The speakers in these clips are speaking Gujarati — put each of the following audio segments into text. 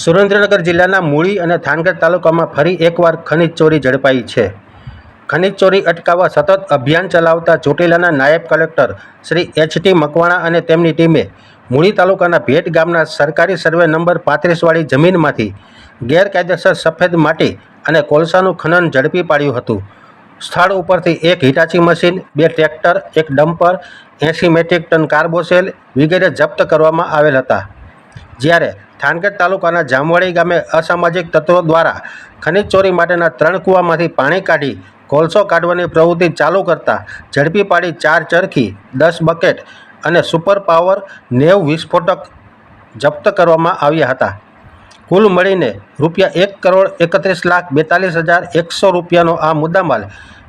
સુરેન્દ્રનગર જિલ્લાના મૂળી અને થાનગઢ તાલુકામાં ફરી એકવાર ખનીજ ચોરી ઝડપાઈ છે. ખનીજ ચોરી અટકાવવા સતત અભિયાન ચલાવતા ચોટીલાના નાયબ collector Shri H T Makwana અને તેમની ટીમે મૂળી તાલુકાના ભેટ ગામના સરકારી સર્વે નંબર પાંત્રીસવાળી જમીનમાંથી ગેરકાયદેસર સફેદ માટી અને કોલસાનું ખનન ઝડપી પાડ્યું હતું. સ્થળ ઉપરથી એક હિટાચી મશીન, બે ટ્રેક્ટર, એક ડમ્પર એંસી મેટ્રિક ટન કાર્બોસેલ વગેરે જપ્ત કરવામાં આવેલ હતા. જ્યારે થાનગઢ તાલુકાના જામવાડી ગામે અસામાજિક તત્વો દ્વારા ખનીજ ચોરી માટેના ત્રણ કૂવામાંથી પાણી કાઢી કોલસો કાઢવાની પ્રવૃત્તિ ચાલુ કરતા ઝડપી પાડી ચાર ચરખી, દસ બકેટ અને સુપર પાવર નેવ વિસ્ફોટક જપ્ત કરવામાં આવ્યા હતા. કુલ મળીને રૂપિયા એક કરોડ એકત્રીસ લાખ બેતાલીસ હજાર એકસો રૂપિયાનો આ મુદ્દામાલ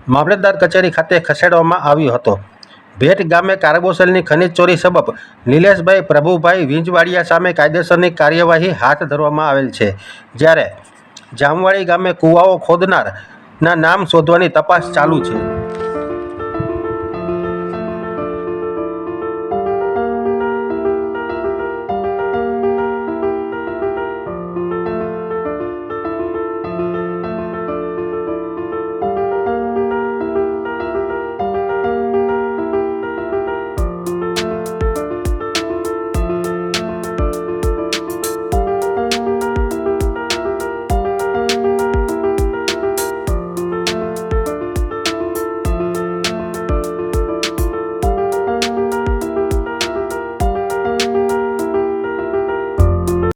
મામલતદાર કચેરી ખાતે ખસેડવામાં આવ્યો હતો. ભેટ ગામે કાર્બોસેલની ખનીજ ચોરી સબબ નિલેશભાઈ પ્રભુભાઈ વીંજવાડિયા સામે કાયદેસરની કાર્યવાહી હાથ ધરવામાં આવેલ છે. જ્યારે જામવાડી ગામે કૂવાઓ ખોદનારના નામ શોધવાની તપાસ ચાલુ છે.